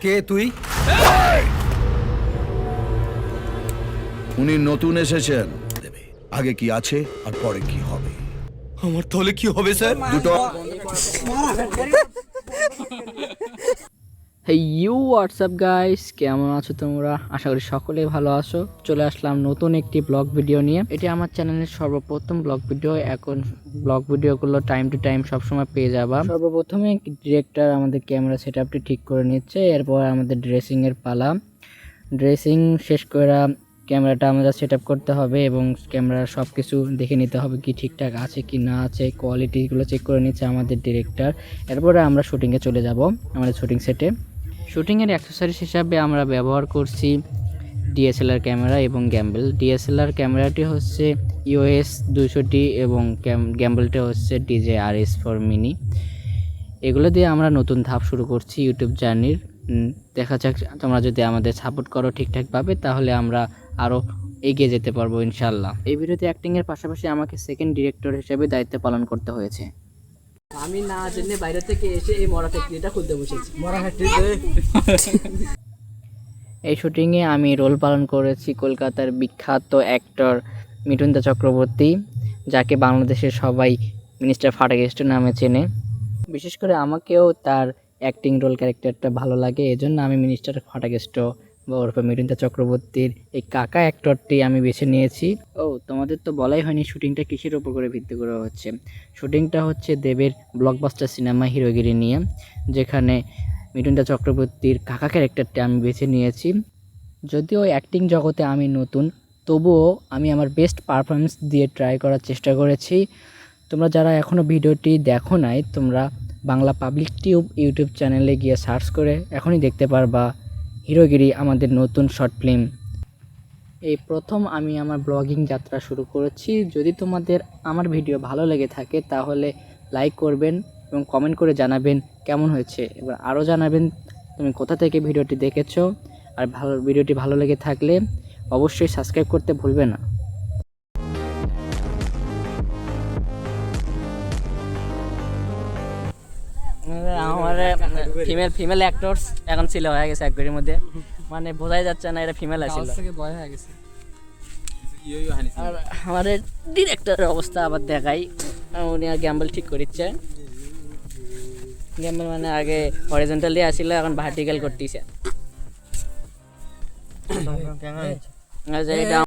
কে তুই? উনি নতুন এসেছেন। দেবে আগে কি আছে আর পরে কি হবে? আমার তাহলে কি হবে স্যার? দুটো হেই ইউ হোয়াটসঅ্যাপ গাইস কেমন আছো তোমরা? আশা করি সকলেই ভালো আছো। চলে আসলাম নতুন একটি ব্লগ ভিডিও নিয়ে। এটি আমার চ্যানেলের সর্বপ্রথম ব্লগ ভিডিও এখন ব্লগ ভিডিওগুলো টাইম টু টাইম সবসময় পেয়ে যাবা। সর্বপ্রথমে ডিরেক্টর আমাদের ক্যামেরা সেট আপটি ঠিক করে নিচ্ছে। এরপর আমাদের ড্রেসিংয়ের পালা। ড্রেসিং শেষ করে ক্যামেরাটা আমাদের সেট আপ করতে হবে এবং ক্যামেরার সব কিছু দেখে নিতে হবে কি ঠিকঠাক আছে কি না আছে। কোয়ালিটিগুলো চেক করে নিচ্ছে আমাদের ডিরেক্টর এরপরে আমরা শুটিংয়ে চলে যাব, আমাদের শুটিং সেটে শুটিংয়ের অ্যাক্সেসরিজ হিসাবে আমরা ব্যবহার করছি ডিএসএলআর ক্যামেরা এবং গ্যাম্বেল ডিএসএলআর ক্যামেরাটি হচ্ছে ইওএস দুশোটি এবং গ্যাম্বেলটা হচ্ছে DJ R S four mini এগুলো দিয়ে আমরা নতুন ধাপ শুরু করছি ইউটিউব জার্নির দেখা যাক তোমরা যদি আমাদের সাপোর্ট করো ঠিকঠাকভাবে, তাহলে আমরা আরও এগিয়ে যেতে পারব ইনশাল্লাহ এই ভিডিওতে অ্যাক্টিংয়ের পাশাপাশি আমাকে সেকেন্ড ডিরেক্টর হিসেবে দায়িত্ব পালন করতে হয়েছে। আমি না জেনে বাইরে থেকে এসে এই মরা ফ্যাক্টরিটা খুলতে বসেছি। মরা ফ্যাক্টরিতে? এই শুটিংয়ে আমি রোল পালন করেছি কলকাতার বিখ্যাত অ্যাক্টর মিঠুনদা চক্রবর্তী যাকে বাংলাদেশের সবাই মিনিস্টার ফাটাগেস্ট নামে চেনে। বিশেষ করে আমাকেও তার অ্যাক্টিং রোল ক্যারেক্টারটা ভালো লাগে এজন্য আমি মিনিস্টার ফাটাগেস্ট বা ওরফে মিঠুনদা চক্রবর্তীর এই কাকা অ্যাক্টরটি আমি বেছে নিয়েছি। ও, তোমাদের তো বলাই হয়নি শুটিংটা কিসের ওপর করে ভিত্তি করে হচ্ছে? শুটিংটা হচ্ছে দেবের ব্লকবাস্টার সিনেমা হিরোগিরি নিয়ে, যেখানে মিঠুনদা চক্রবর্তীর কাকা ক্যারেক্টারটা আমি বেছে নিয়েছি। যদিও অ্যাক্টিং জগতে আমি নতুন, তবুও আমি আমার বেস্ট পারফরমেন্স দিয়ে ট্রাই করার চেষ্টা করেছি। তোমরা যারা এখনও ভিডিওটি দেখো নাই, তোমরা বাংলা পাবলিক টিউব ইউটিউব চ্যানেলে গিয়ে সার্চ করে এখনই দেখতে পারবা। হিরোগিরি আমাদের নতুন শর্ট ফিল্ম এই প্রথম আমি আমার ব্লগিং যাত্রা শুরু করেছি। যদি তোমাদের আমার ভিডিও ভালো লেগে থাকে, তাহলে লাইক করবেন এবং কমেন্ট করে জানাবেন কেমন হয়েছে। এবার আরও জানাবেন তুমি কোথা থেকে ভিডিওটি দেখেছ। আর ভালো ভিডিওটি ভালো লেগে থাকলে অবশ্যই সাবস্ক্রাইব করতে ভুলবে না। আমার ফিমেল ফিমেল অ্যাক্টরস এখন ছিল হয়ে গেছে এক ঘড়ির মধ্যে। মানে বোঝাই যাচ্ছে না এটা ফিমেল আছে থেকে ভয় হয়ে গেছে। আর আমাদের ডিরেক্টরের অবস্থা আবার দেখাই। উনি আর গ্যাম্বল ঠিক করিচ্ছে। গ্যাম্বল মানে আগে হরিজেন্টালি আসছিল এখন ভার্টিক্যাল করতেছে। এটা